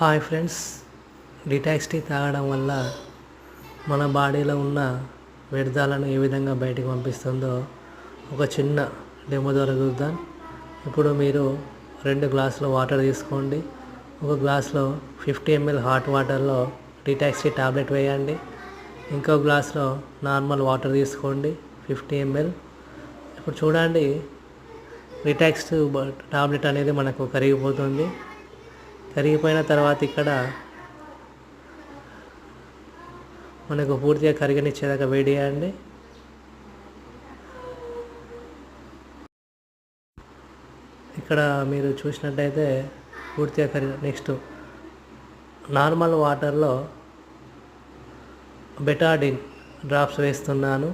Hi friends. Detox tea తాగడం వల్ల మన బాడీలో ఉన్న వ్యర్థాలను ఏ విధంగా బయటకు పంపిస్తుందో ఒక చిన్న డెమో ద్వారా చూద్దాం. ఇప్పుడు మీరు రెండు గ్లాసులు వాటర్ తీసుకోండి. ఒక గ్లాస్లో ఫిఫ్టీ ఎంఎల్ హాట్ వాటర్లో డిటాక్స్ టీ టాబ్లెట్ వేయండి. ఇంకో గ్లాస్లో నార్మల్ వాటర్ తీసుకోండి ఫిఫ్టీ ఎంఎల్. ఇప్పుడు చూడండి రిటాక్స్ టాబ్లెట్ అనేది మనకు కరిగిపోతుంది. కరిగిపోయిన తర్వాత ఇక్కడ మనకు పూర్తిగా కరిగనిచ్చేదాకా వేడి చేయండి. ఇక్కడ మీరు చూసినట్టయితే పూర్తిగా కరిగి నెక్స్ట్ నార్మల్ వాటర్లో బెటాడిన్ డ్రాప్స్ వేస్తున్నాను.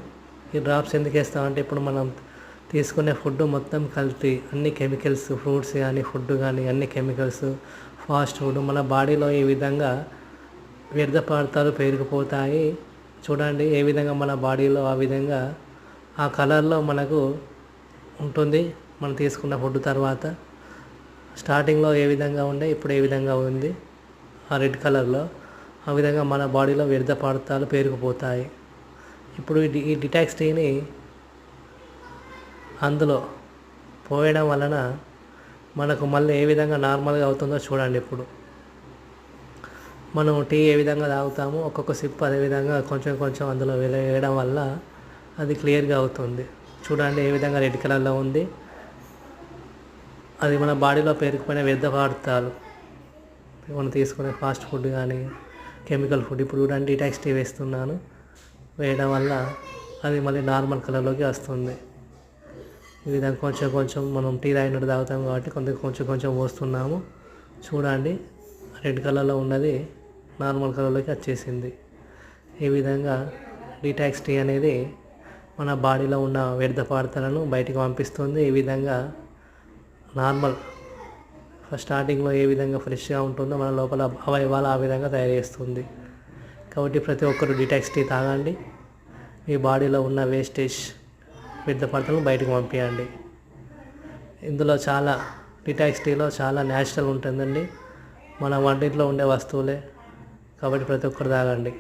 ఈ డ్రాప్స్ ఎందుకు వేస్తామంటే ఇప్పుడు మనం తీసుకునే ఫుడ్ మొత్తం కల్తీ. అన్ని కెమికల్స్ ఫ్రూట్స్ కానీ ఫుడ్ కానీ అన్ని కెమికల్స్ ఫాస్ట్ ఫుడ్ మన బాడీలో ఈ విధంగా వ్యర్థ పదార్థాలు పేరుకుపోతాయి చూడండి ఏ విధంగా మన బాడీలో ఆ విధంగా ఆ కలర్లో మనకు ఉంటుంది. మనం తీసుకున్న ఫుడ్ తర్వాత స్టార్టింగ్లో ఏ విధంగా ఉండే ఇప్పుడు ఏ విధంగా ఉంది ఆ రెడ్ కలర్లో ఆ విధంగా మన బాడీలో వ్యర్థ పదార్థాలు పేరుకుపోతాయి ఇప్పుడు ఈ ఈ డిటాక్స్ టీని అందులో పోయడం వలన మనకు మళ్ళీ ఏ విధంగా నార్మల్గా అవుతుందో చూడండి ఇప్పుడు. మనం టీ ఏ విధంగా తాగుతామో ఒక్కొక్క సిప్ అదే విధంగా కొంచెం కొంచెం అందులో వేల- వేయడం వల్ల అది క్లియర్గా అవుతుంది. చూడండి ఏ విధంగా రెడ్ కలర్లో ఉంది. అది మన బాడీలో పేరుకుపోయిన వ్యర్థ పదార్థాలు. మనం తీసుకునే ఫాస్ట్ ఫుడ్ కానీ కెమికల్ ఫుడ్. ఇప్పుడు చూడండి డీటాక్స్ టీ వేస్తున్నాను. వేయడం వల్ల అది మళ్ళీ నార్మల్ కలర్లోకి వస్తుంది. ఈ విధంగా కొంచెం కొంచెం మనం టీ తాగినట్టు తాగుతాం కాబట్టి కొంచెం కొంచెం కొంచెం పోస్తున్నాము. చూడండి రెడ్ కలర్లో ఉన్నది నార్మల్ కలర్లోకి వచ్చేసింది. ఈ విధంగా డీటాక్స్ టీ అనేది మన బాడీలో ఉన్న వ్యర్థ పదార్థాలను బయటికి పంపిస్తుంది. ఈ విధంగా నార్మల్ స్టార్టింగ్లో ఏ విధంగా ఫ్రెష్గా ఉంటుందో మన లోపల అవయవాలు ఆ విధంగా తయారు చేస్తుంది. కాబట్టి ప్రతి ఒక్కరు డిటాక్స్ టీ తాగండి. మీ బాడీలో ఉన్న వేస్టేజ్ పెద్ద పంటలను బయటకు పంపించండి ఇందులో చాలా డిటాక్స్ టీలో చాలా న్యాచురల్ ఉంటుందండి. మన వంటింట్లో ఉండే వస్తువులే. కాబట్టి ప్రతి ఒక్కరు తాగండి.